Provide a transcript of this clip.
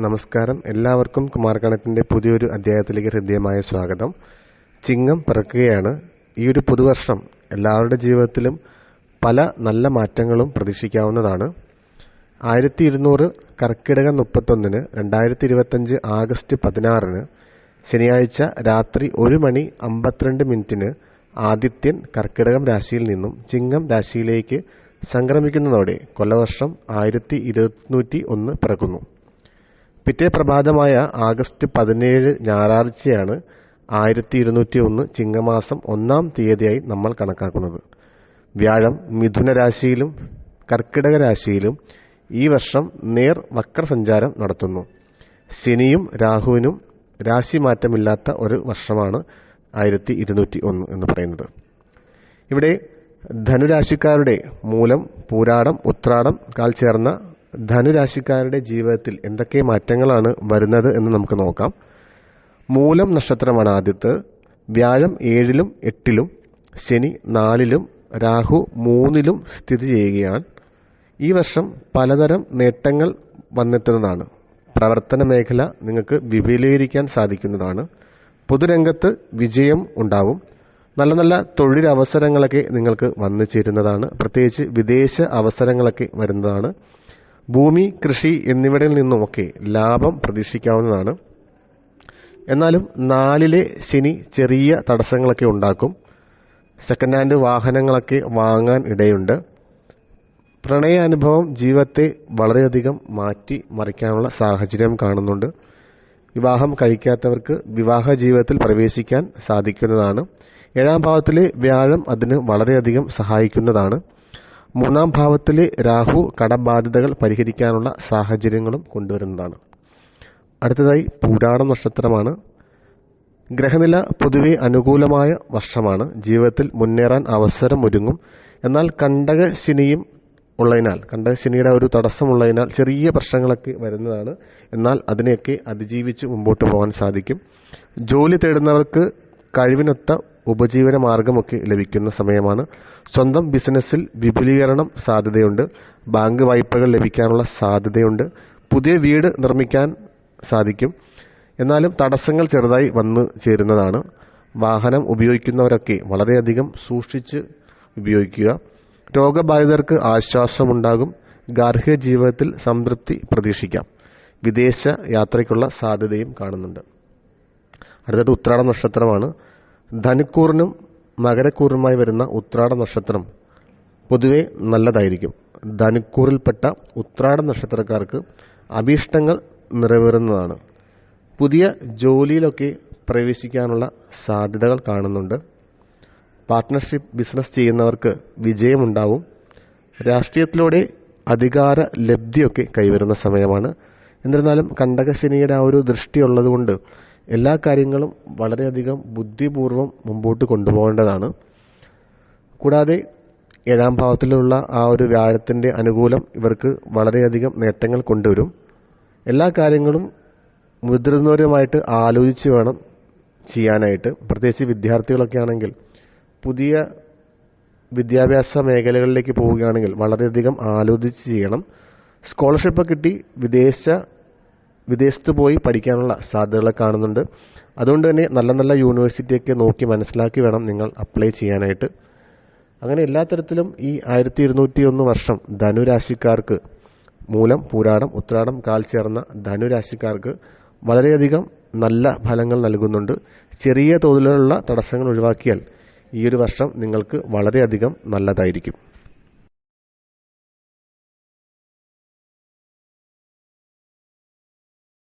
നമസ്കാരം. എല്ലാവർക്കും കുമാരകണക്കിന്റെ പുതിയൊരു അധ്യായത്തിലേക്ക് ഹൃദ്യമായ സ്വാഗതം. ചിങ്ങം പിറക്കുകയാണ്. ഈ ഒരു പുതുവർഷം എല്ലാവരുടെ ജീവിതത്തിലും പല നല്ല മാറ്റങ്ങളും പ്രതീക്ഷിക്കാവുന്നതാണ്. ആയിരത്തി ഇരുന്നൂറ് കർക്കിടക മുപ്പത്തൊന്നിന് രണ്ടായിരത്തി ഇരുപത്തഞ്ച് ആഗസ്റ്റ് പതിനാറിന് ശനിയാഴ്ച രാത്രി ഒരു മണി അമ്പത്തിരണ്ട് മിനിറ്റിന് ആദിത്യൻ കർക്കിടകം രാശിയിൽ നിന്നും ചിങ്ങം രാശിയിലേക്ക് സംക്രമിക്കുന്നതോടെ കൊല്ലവർഷം ആയിരത്തി ഇരുന്നൂറ്റി ഒന്ന് പിറക്കുന്നു. പിറ്റേ പ്രഭാതമായ ആഗസ്റ്റ് പതിനേഴ് ഞായറാഴ്ചയാണ് ആയിരത്തി ഇരുന്നൂറ്റി ഒന്ന് ചിങ്ങമാസം ഒന്നാം തീയതിയായി നമ്മൾ കണക്കാക്കുന്നത്. വ്യാഴം മിഥുന രാശിയിലും കർക്കിടക രാശിയിലും ഈ വർഷം നേർ വക്രസഞ്ചാരം നടത്തുന്നു. ശനിയും രാഹുവിനും രാശി മാറ്റമില്ലാത്ത ഒരു വർഷമാണ് ആയിരത്തി ഇരുന്നൂറ്റി ഒന്ന് എന്ന് പറയുന്നത്. ഇവിടെ ധനുരാശിക്കാരുടെ മൂലം പൂരാടം ഉത്രാടം കാൽ ചേർന്ന ധനുരാശിക്കാരുടെ ജീവിതത്തിൽ എന്തൊക്കെ മാറ്റങ്ങളാണ് വരുന്നത് എന്ന് നമുക്ക് നോക്കാം. മൂലം നക്ഷത്രമാണ് ആദ്യത്ത്. വ്യാഴം ഏഴിലും എട്ടിലും ശനി നാലിലും രാഹു മൂന്നിലും സ്ഥിതി ചെയ്യുകയാണ്. ഈ വർഷം പലതരം നേട്ടങ്ങൾ വന്നെത്തുന്നതാണ്. പ്രവർത്തന മേഖല നിങ്ങൾക്ക് വിപുലീകരിക്കാൻ സാധിക്കുന്നതാണ്. പൊതുരംഗത്ത് വിജയം ഉണ്ടാവും. നല്ല നല്ല തൊഴിലവസരങ്ങളൊക്കെ നിങ്ങൾക്ക് വന്നു ചേരുന്നതാണ്. പ്രത്യേകിച്ച് വിദേശ അവസരങ്ങളൊക്കെ വരുന്നതാണ്. ഭൂമി കൃഷി എന്നിവിടെ നിന്നുമൊക്കെ ലാഭം പ്രതീക്ഷിക്കാവുന്നതാണ്. എന്നാലും നാലിലെ ശനി ചെറിയ തടസ്സങ്ങളൊക്കെ ഉണ്ടാക്കും. സെക്കൻഡ് ഹാൻഡ് വാഹനങ്ങളൊക്കെ വാങ്ങാൻ ഇടയുണ്ട്. പ്രണയ അനുഭവം ജീവിതത്തെ വളരെയധികം മാറ്റി മറിക്കാനുള്ള സാഹചര്യം കാണുന്നുണ്ട്. വിവാഹം കഴിക്കാത്തവർക്ക് വിവാഹ ജീവിതത്തിൽ പ്രവേശിക്കാൻ സാധിക്കുന്നതാണ്. ഏഴാം ഭാവത്തിലെ വ്യാഴം അതിന് വളരെയധികം സഹായിക്കുന്നതാണ്. മൂന്നാം ഭാവത്തിലെ രാഹു കടബാധ്യതകൾ പരിഹരിക്കാനുള്ള സാഹചര്യങ്ങളും കൊണ്ടുവരുന്നതാണ്. അടുത്തതായി പൂരാട നക്ഷത്രമാണ്. ഗ്രഹനില പൊതുവെ അനുകൂലമായ വർഷമാണ്. ജീവിതത്തിൽ മുന്നേറാൻ അവസരം ഒരുങ്ങും എന്നാൽ കണ്ടക ശനിയും ഉള്ളതിനാൽ കണ്ടക ശനിയുടെ ഒരു തടസ്സമുള്ളതിനാൽ ചെറിയ പ്രശ്നങ്ങളൊക്കെ വരുന്നതാണ്. എന്നാൽ അതിനെയൊക്കെ അതിജീവിച്ച് മുമ്പോട്ട് പോകാൻ സാധിക്കും. ജോലി തേടുന്നവർക്ക് കഴിവിനൊത്ത ഉപജീവന മാർഗമൊക്കെ ലഭിക്കുന്ന സമയമാണ്. സ്വന്തം ബിസിനസ്സിൽ വിപുലീകരണം സാധ്യതയുണ്ട്. ബാങ്ക് വായ്പകൾ ലഭിക്കാനുള്ള സാധ്യതയുണ്ട്. പുതിയ വീട് നിർമ്മിക്കാൻ സാധിക്കും. എന്നാലും തടസ്സങ്ങൾ ചെറുതായി വന്നു ചേരുന്നതാണ്. വാഹനം ഉപയോഗിക്കുന്നവരൊക്കെ വളരെയധികം സൂക്ഷിച്ച് ഉപയോഗിക്കുക. രോഗബാധിതർക്ക് ആശ്വാസമുണ്ടാകും. ഗാർഹിക ജീവിതത്തിൽ സംതൃപ്തി പ്രതീക്ഷിക്കാം. വിദേശ യാത്രയ്ക്കുള്ള സാധ്യതയും കാണുന്നുണ്ട്. അടുത്തത് ഉത്രാട നക്ഷത്രമാണ്. ധനുക്കൂറിനും മകരക്കൂറിനുമായി വരുന്ന ഉത്രാട നക്ഷത്രം പൊതുവെ നല്ലതായിരിക്കും. ധനുക്കൂറിൽപ്പെട്ട ഉത്രാട നക്ഷത്രക്കാർക്ക് അഭീഷ്ടങ്ങൾ നിറവേറുന്നതാണ്. പുതിയ ജോലിയിലൊക്കെ പ്രവേശിക്കാനുള്ള സാധ്യതകൾ കാണുന്നുണ്ട്. പാർട്ട്ണർഷിപ്പ് ബിസിനസ് ചെയ്യുന്നവർക്ക് വിജയമുണ്ടാവും. രാഷ്ട്രീയത്തിലൂടെ അധികാര ലബ്ധിയൊക്കെ കൈവരുന്ന സമയമാണ്. എന്നിരുന്നാലും കണ്ടകശനിയുടെ ആ ഒരു ദൃഷ്ടി ഉള്ളതുകൊണ്ട് എല്ലാ കാര്യങ്ങളും വളരെയധികം ബുദ്ധിപൂർവം മുമ്പോട്ട് കൊണ്ടുപോകേണ്ടതാണ്. കൂടാതെ ഏഴാം ഭാവത്തിലുള്ള ആ ഒരു വ്യാഴത്തിന്റെ അനുകൂലം ഇവർക്ക് വളരെയധികം നേട്ടങ്ങൾ കൊണ്ടുവരും. എല്ലാ കാര്യങ്ങളും മുതിർന്നവരുമായിട്ട് ആലോചിച്ച് വേണം ചെയ്യാനായിട്ട്. പ്രത്യേകിച്ച് വിദ്യാർത്ഥികളൊക്കെ ആണെങ്കിൽ പുതിയ വിദ്യാഭ്യാസ മേഖലകളിലേക്ക് പോവുകയാണെങ്കിൽ വളരെയധികം ആലോചിച്ച് ചെയ്യണം. സ്കോളർഷിപ്പ് കിട്ടി വിദേശ വിദേശത്ത് പോയി പഠിക്കാനുള്ള സാധ്യതകളെ കാണുന്നുണ്ട്. അതുകൊണ്ട് തന്നെ നല്ല നല്ല യൂണിവേഴ്സിറ്റിയൊക്കെ നോക്കി മനസ്സിലാക്കി വേണം നിങ്ങൾ അപ്ലൈ ചെയ്യാനായിട്ട്. അങ്ങനെ എല്ലാ തരത്തിലും ഈ ആയിരത്തി ഇരുന്നൂറ്റി ഒന്ന് വർഷം ധനുരാശിക്കാർക്ക് മൂലം പൂരാടം ഉത്രാടം കാൽ ചേർന്ന ധനുരാശിക്കാർക്ക് വളരെയധികം നല്ല ഫലങ്ങൾ നൽകുന്നുണ്ട്. ചെറിയ തോതിലുള്ള തടസ്സങ്ങൾ ഒഴിവാക്കിയാൽ ഈ ഒരു വർഷം നിങ്ങൾക്ക് വളരെയധികം നല്ലതായിരിക്കും.